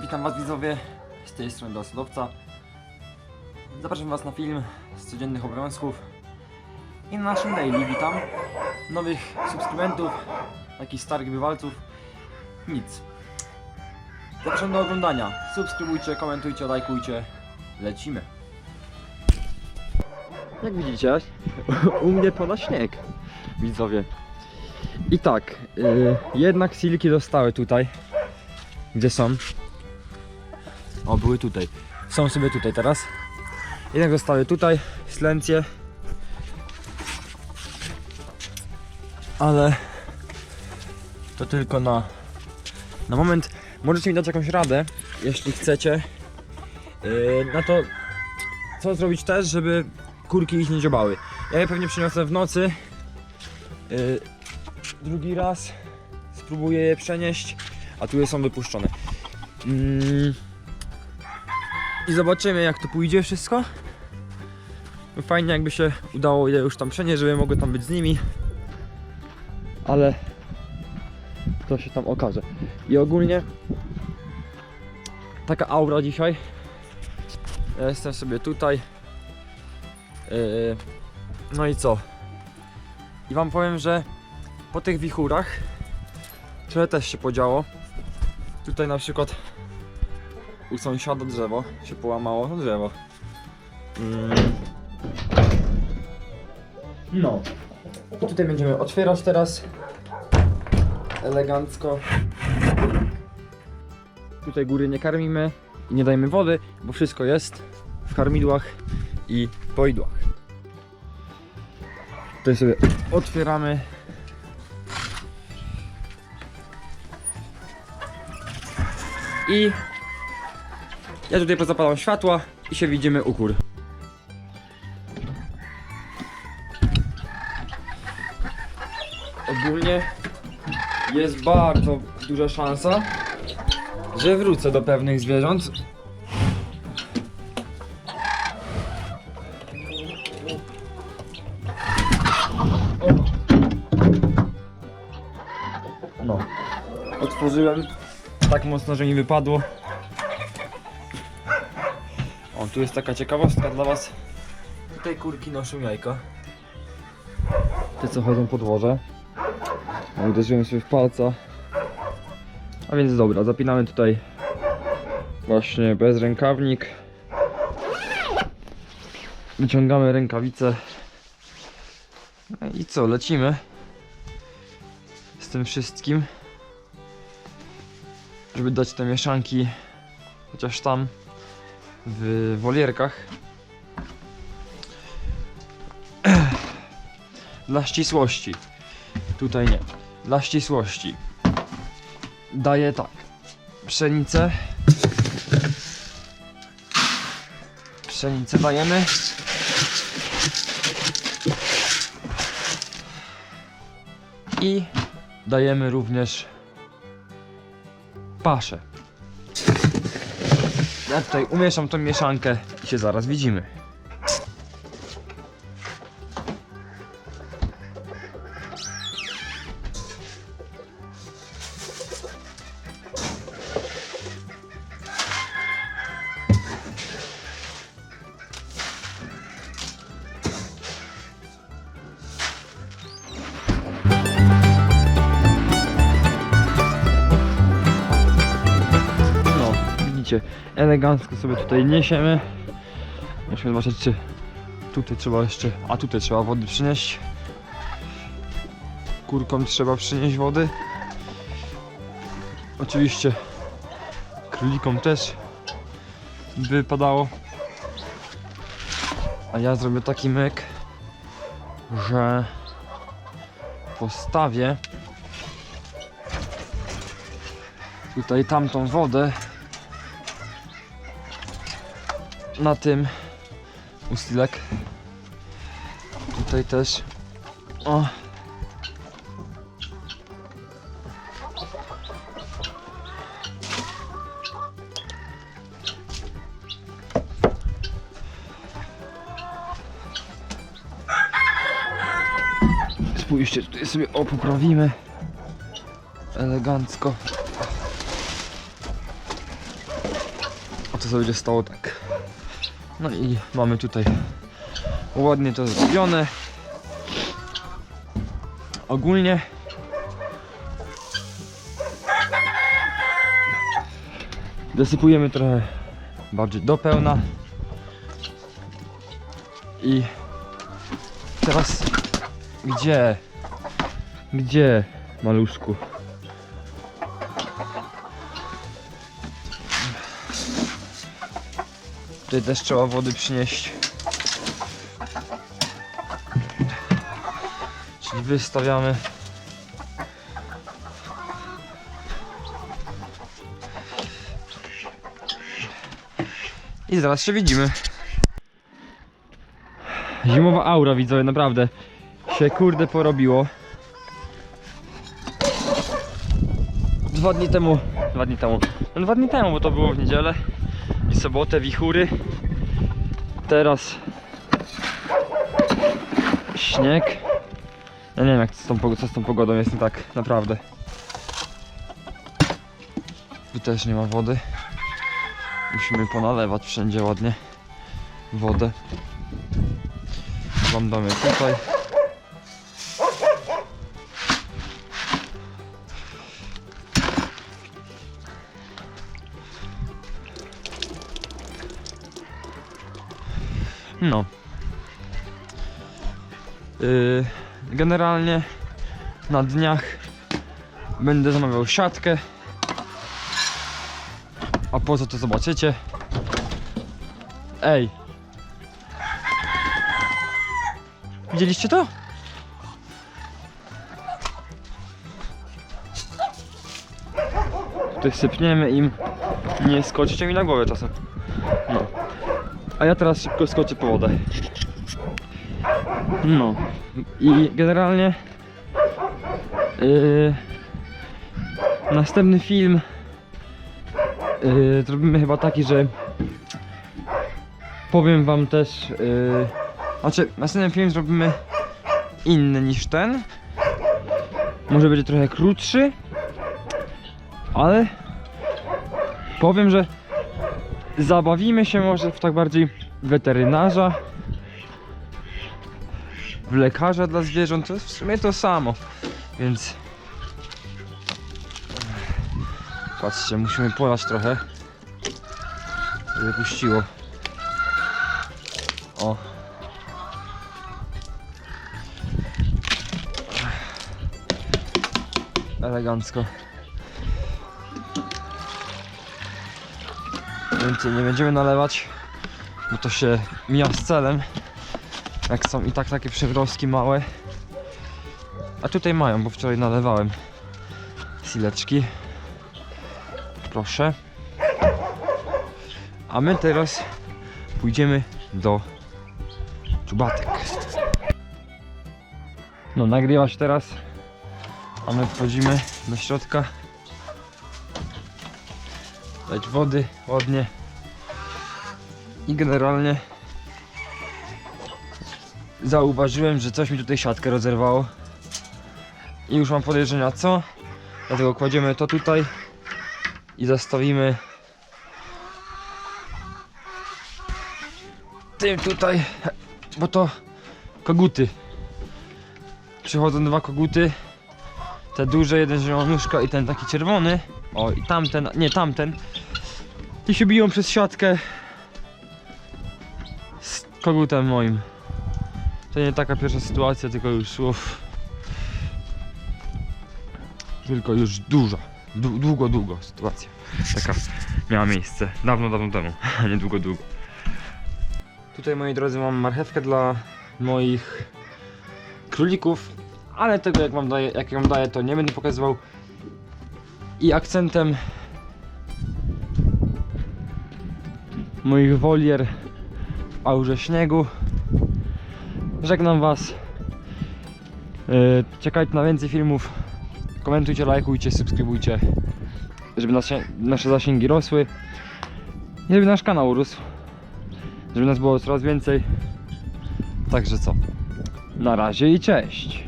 Witam Was widzowie, z tej strony Dosłowca. Zapraszam Was na film z codziennych obowiązków. I na naszym daily witam nowych subskrybentów, takich starych bywalców. Nic. Zapraszam do oglądania. Subskrybujcie, komentujcie, lajkujcie. Lecimy. Jak widzicie, u mnie pada śnieg, widzowie. I tak, yy, jednak silki zostały tutaj. Gdzie są? O, były tutaj. Są sobie tutaj teraz. Jednak zostały tutaj, slencje. Ale to tylko na, na moment. Możecie mi dać jakąś radę, jeśli chcecie. Yy, na to, co zrobić też, żeby kurki ich nie dziobały. Ja je pewnie przyniosę w nocy. Yy, drugi raz spróbuję je przenieść, a tu są wypuszczone. Mm. I zobaczymy jak to pójdzie wszystko. No Fajnie jakby się udało je już tam przenieść, żeby mogły tam być z nimi. Ale to się tam okaże. I ogólnie taka aura dzisiaj. Ja jestem sobie tutaj. Yy, no i co? I wam powiem, że po tych wichurach trochę też się podziało. Tutaj na przykład u sąsiada drzewo się połamało, no drzewo. Mm. No. I tutaj będziemy otwierać teraz. Elegancko. Tutaj góry nie karmimy i nie dajemy wody, bo wszystko jest w karmidłach i poidłach. Tutaj sobie otwieramy. I ja tutaj pozapalam światła i się widzimy u gór. Ogólnie jest bardzo duża szansa, że wrócę do pewnych zwierząt. No. Otworzyłem tak mocno, że mi wypadło. O, tu jest taka ciekawostka dla was. Tutaj kurki noszą jajka. Te co chodzą po dworze. No, Uderzyłem sobie w palca. A więc dobra, zapinamy tutaj właśnie bez rękawnik. Wyciągamy rękawice. No I co, lecimy z tym wszystkim. Żeby dać te mieszanki chociaż tam w wolierkach. Dla ścisłości. Tutaj nie. Dla ścisłości. Daję tak. Pszenicę. Pszenicę dajemy. I dajemy również paszę. Ja tutaj umieszam tą mieszankę i się zaraz widzimy. Widzicie, elegancko sobie tutaj niesiemy. Musimy zobaczyć, czy tutaj trzeba jeszcze, a tutaj trzeba wody przynieść. Kurkom trzeba przynieść wody. Oczywiście królikom też wypadało. A ja zrobię taki myk, że postawię tutaj tamtą wodę na tym ustilek tutaj też. O. Spójrzcie tutaj sobie o poprawimy elegancko. To sobie stało tak. No i mamy tutaj ładnie to zrobione. Ogólnie dosypujemy trochę bardziej do pełna i teraz gdzie gdzie maluszku tutaj też trzeba wody przynieść czyli wystawiamy I zaraz się widzimy. Zimowa aura widzowie, naprawdę się kurde porobiło. Dwa dni temu, dwa dni temu, no dwa dni temu, bo to było w niedzielę i sobotę wichury. Teraz śnieg. Ja nie wiem jak z tą, co z tą pogodą jest nie tak naprawdę. Tu też nie ma wody. Musimy ponalewać wszędzie ładnie wodę. Wam damy tutaj. No. Yy, generalnie na dniach będę zamawiał siatkę. A po co to zobaczycie? Ej! Widzieliście to? Tutaj sypniemy im. Nie skoczycie mi na głowę czasem. A ja teraz szybko skoczę po wodę. No. I generalnie yy, następny film yy, zrobimy chyba taki, że powiem wam też yy, znaczy następny film zrobimy inny niż ten może będzie trochę krótszy ale powiem, że zabawimy się może w tak bardziej weterynarza. W lekarza dla zwierząt to jest w sumie to samo więc patrzcie musimy polać trochę żeby puściło. O. Elegancko Więcej nie będziemy nalewać, bo to się mija z celem. Jak są i tak takie przewrostki małe. A tutaj mają, bo wczoraj nalewałem sileczki. Proszę. A my teraz pójdziemy do czubatek. No, nagrywa się teraz, a my wchodzimy do środka dać wody ładnie i generalnie zauważyłem, że coś mi tutaj siatkę rozerwało. I już mam podejrzenia co? Dlatego kładziemy to tutaj i zostawimy tym tutaj bo to koguty. Przychodzą dwa koguty. Te duże, jeden zielonuszka i ten taki czerwony. O i tamten, nie tamten. I się biją przez siatkę kogutem moim. To nie taka pierwsza sytuacja, tylko już uff, tylko już dłu- długo, długo sytuacja. Taka miała miejsce dawno, dawno temu, a nie długo, długo. Tutaj moi drodzy mam marchewkę dla moich królików, ale tego jak wam daję, jak wam daję to nie będę pokazywał. I akcentem moich wolier aurze śniegu. Żegnam Was. Yy, Czekajcie na więcej filmów. Komentujcie, lajkujcie, subskrybujcie, żeby nasze, nasze zasięgi rosły. I żeby nasz kanał rósł. Żeby nas było coraz więcej. Także co? Na razie i cześć.